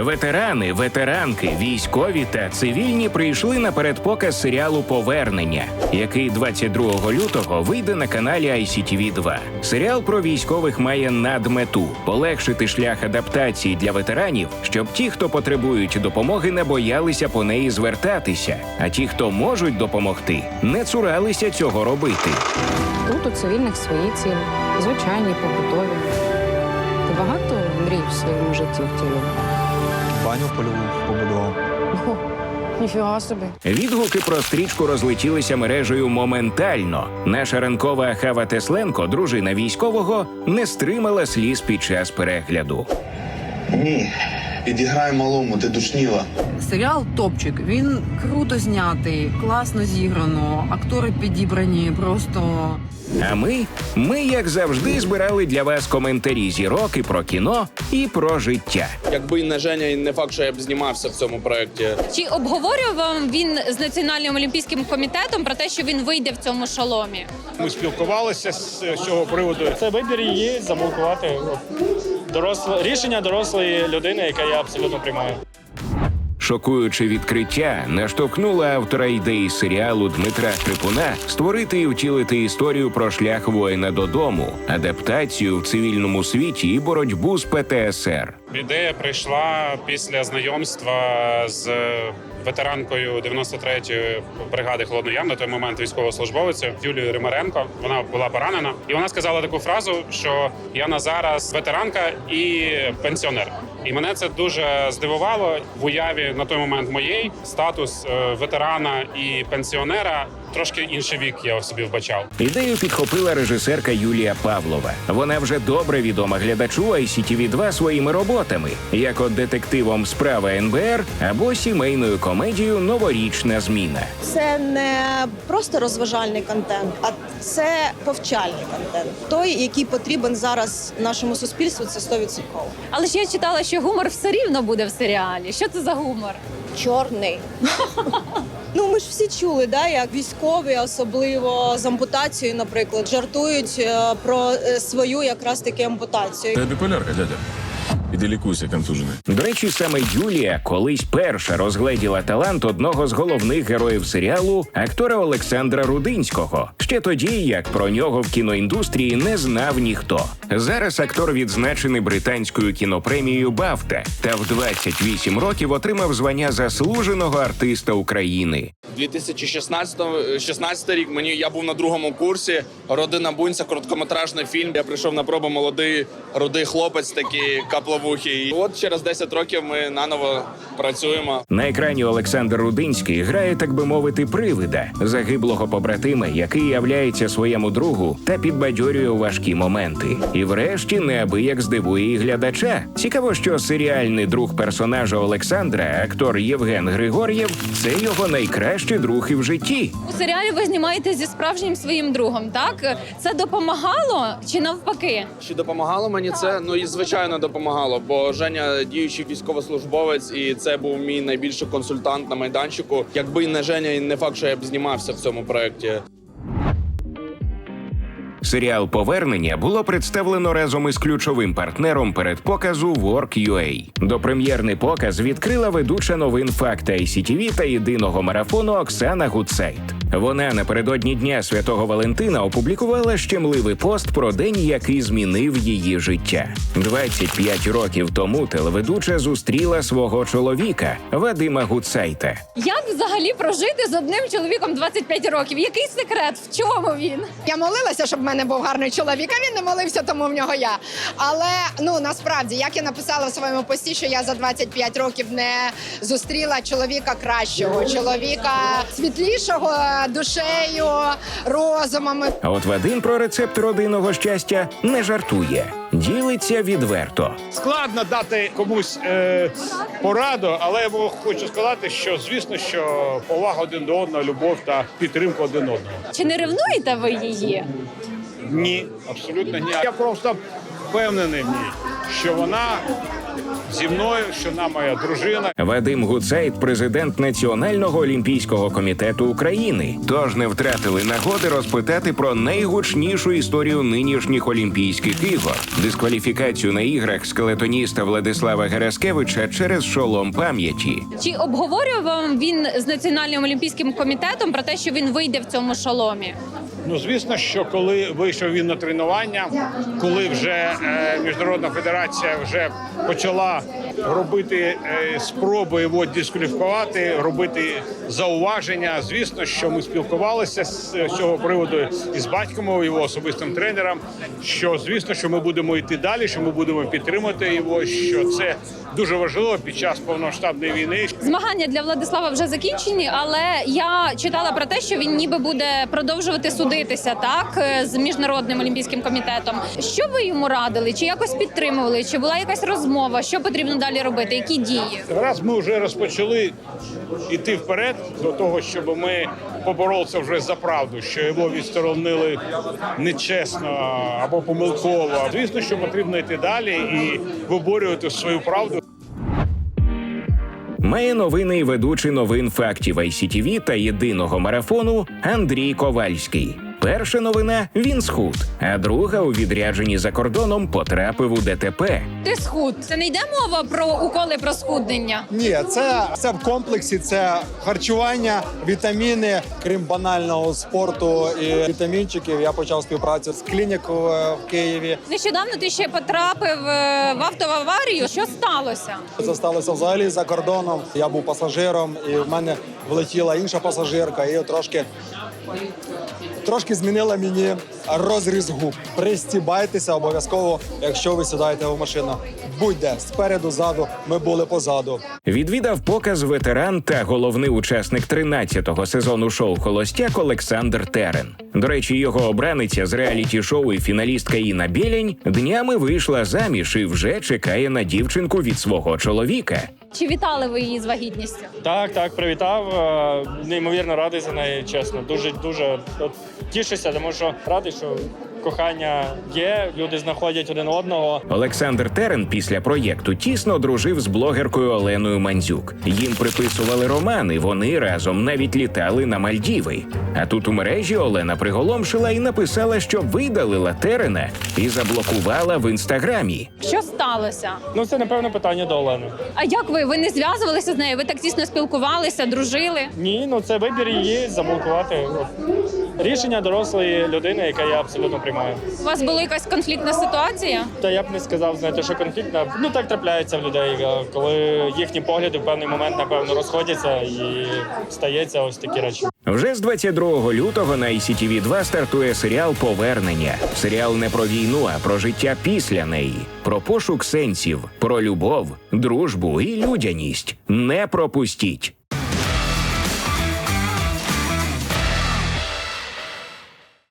Ветерани, ветеранки, військові та цивільні прийшли на передпоказ серіалу Повернення, який 22 лютого вийде на каналі ICTV 2 Серіал про військових має надмету полегшити шлях адаптації для ветеранів, щоб ті, хто потребують допомоги, не боялися по неї звертатися. А ті, хто можуть допомогти, не цуралися цього робити. Тут у цивільних свої цілі, звичайні, побутові. Багато мрій в своєму житті втілив? Баню польову побудував. Ого, ніфіга собі. Відгуки про стрічку розлетілися мережею моментально. Наша ранкова Хава Тесленко, дружина військового, не стримала сліз під час перегляду. Ні, підіграй малому, ти душніла. Серіал топчик. Він круто знятий, класно зіграно, актори підібрані, просто А ми, ми, як завжди, збирали для вас коментарі зірок і про кіно, і про життя. Якби не Женя, і не факт, що я б знімався в цьому проєкті. Чи обговорював він з національним олімпійським комітетом про те, що він вийде в цьому шоломі? Ми спілкувалися з цього приводу. Це вибір її замовкувати. Доросле рішення дорослої людини, яке я абсолютно приймаю. Шокуюче відкриття наштовхнуло автора ідеї серіалу Дмитра Крипуна створити і втілити історію про шлях воїна додому, адаптацію в цивільному світі і боротьбу з ПТСР. Ідея прийшла після знайомства з ветеранкою 93-ї бригади Холодний Яр, на той момент військовослужбовицею Юлією Римаренко. Вона була поранена, і вона сказала таку фразу, що Яна зараз ветеранка і пенсіонер. І мене це дуже здивувало в уяві на той момент моєї статус е, ветерана і пенсіонера. Трошки інший вік я в собі вбачав. Ідею підхопила режисерка Юлія Павлова. Вона вже добре відома глядачу ICTV 2 своїми роботами, як от детективом Справа НБР або сімейною комедією Новорічна зміна. Це не просто розважальний контент, а це повчальний контент. Той, який потрібен зараз нашому суспільству, це 100%. Але ж я читала, що гумор все рівно буде в серіалі. Що це за гумор? Чорний. Ну, ми ж всі чули, да, як військові, особливо з ампутацією, наприклад, жартують е, про е, свою якраз таки ампутацію. Ти біполярка, дядя. Іди лікуйся, контужений. До речі, саме Юлія колись перша розгледіла талант одного з головних героїв серіалу актора Олександра Рудинського. Ще тоді, як про нього в кіноіндустрії не знав ніхто. Зараз актор відзначений британською кінопремією Бафта та в 28 років отримав звання заслуженого артиста України. 2016 16 рік мені я був на другому курсі. Родина Бунця, короткометражний фільм. Я прийшов на пробу молодий рудий хлопець, такий капловухий. І от через 10 років ми наново працюємо. На екрані Олександр Рудинський грає, так би мовити, привида загиблого побратима, який являється своєму другу та підбадьорює важкі моменти. І врешті неабияк здивує і глядача. Цікаво, що серіальний друг персонажа Олександра, актор Євген Григор'єв, це його найкращий друг і в житті. У серіалі ви знімаєте зі справжнім своїм другом, так? Це допомагало чи навпаки? Чи допомагало мені це? Ну і звичайно допомагало, бо Женя діючий військовослужбовець, і це був мій найбільший консультант на майданчику. Якби не Женя, не факт, що я б знімався в цьому проєкті. Серіал Повернення було представлено разом із ключовим партнером передпоказу Work.ua. Допрем'єрний показ відкрила ведуча новин Факта ICTV та єдиного марафону Оксана Гуцайт. Вона напередодні Дня Святого Валентина опублікувала щемливий пост про день, який змінив її життя. 25 років тому телеведуча зустріла свого чоловіка Вадима Гуцайта. Як взагалі прожити з одним чоловіком 25 років? Який секрет? В чому він? Я молилася, щоб в мене був гарний чоловік, а він не молився, тому в нього я. Але ну насправді, як я написала в своєму пості, що я за 25 років не зустріла чоловіка кращого, чоловіка світлішого душею, розумом. А от Вадим про рецепт родинного щастя не жартує, ділиться відверто. Складно дати комусь е, пораду, але я хочу сказати, що звісно, що повага один до одного, любов та підтримка один одного. Чи не ревнуєте ви її? Ні, абсолютно ні. Я просто впевнений що вона зі мною, що вона моя дружина. Вадим Гуцайт, президент Національного олімпійського комітету України. Тож не втратили нагоди розпитати про найгучнішу історію нинішніх Олімпійських ігор, дискваліфікацію на іграх скелетоніста Владислава Гераскевича через шолом пам'яті. Чи обговорював він з національним олімпійським комітетом про те, що він вийде в цьому шоломі? Ну звісно, що коли вийшов він на тренування, коли вже е, міжнародна федерація вже почала робити е, спроби його дискваліфікувати, робити зауваження. Звісно, що ми спілкувалися з цього приводу із батьком, його особистим тренером. Що звісно, що ми будемо йти далі, що ми будемо підтримати його. Що це дуже важливо під час повномасштабної війни. Змагання для Владислава вже закінчені, але я читала про те, що він ніби буде продовжувати судитися так е, з міжнародним олімпійським комітетом. Що ви йому радили? Чи якось підтримували? Чи була якась розмова? Що потрібно далі робити? Які дії? Раз ми вже розпочали йти вперед до того, щоб ми поборолися вже за правду, що його відсторонили нечесно або помилково. Звісно, що потрібно йти далі і виборювати свою правду. Має новини і ведучий новин фактів ICTV та єдиного марафону Андрій Ковальський. Перша новина він схуд, а друга у відрядженні за кордоном потрапив у ДТП. Ти схуд. Це не йде мова про уколи про схуднення. Ні, це, це в комплексі, це харчування, вітаміни, крім банального спорту і вітамінчиків. Я почав співпрацю з клінікою е, в Києві. Нещодавно ти ще потрапив е, в автоаварію. Що сталося? Це сталося взагалі за кордоном. Я був пасажиром, і в мене влетіла інша пасажирка, і трошки. Трошки змінила мені розріз губ. Пристібайтеся обов'язково, якщо ви сідаєте в машину. Будь-де спереду, ззаду. Ми були позаду. Відвідав показ ветеран та головний учасник 13-го сезону шоу Холостяк Олександр Терен. До речі, його обраниця з реаліті шоу і фіналістка Інна Білень днями вийшла заміж і вже чекає на дівчинку від свого чоловіка. Чи вітали ви її з вагітністю? Так, так, привітав. Е, Неймовірно радий за неї, чесно. Дуже дуже от, тішуся, тому що радий, що кохання є, люди знаходять один одного. Олександр Терен після проєкту тісно дружив з блогеркою Оленою Мандзюк. Їм приписували романи. Вони разом навіть літали на Мальдіви. А тут у мережі Олена приголомшила і написала, що видалила Терена і заблокувала в інстаграмі. Що сталося? Ну, це напевно питання до Олени. А як ви? Ви не зв'язувалися з нею? Ви так тісно спілкувалися, дружили? Ні, ну це вибір її заблокувати. Рішення дорослої людини, яке я абсолютно приймаю. У вас була якась конфліктна ситуація? Та я б не сказав, знаєте, що конфліктна. Ну так трапляється в людей, е, коли їхні погляди в певний момент напевно розходяться і стається ось такі речі. Вже з 22 лютого на ICTV 2 стартує серіал Повернення. Серіал не про війну, а про життя після неї, про пошук сенсів, про любов, дружбу і людяність. Не пропустіть.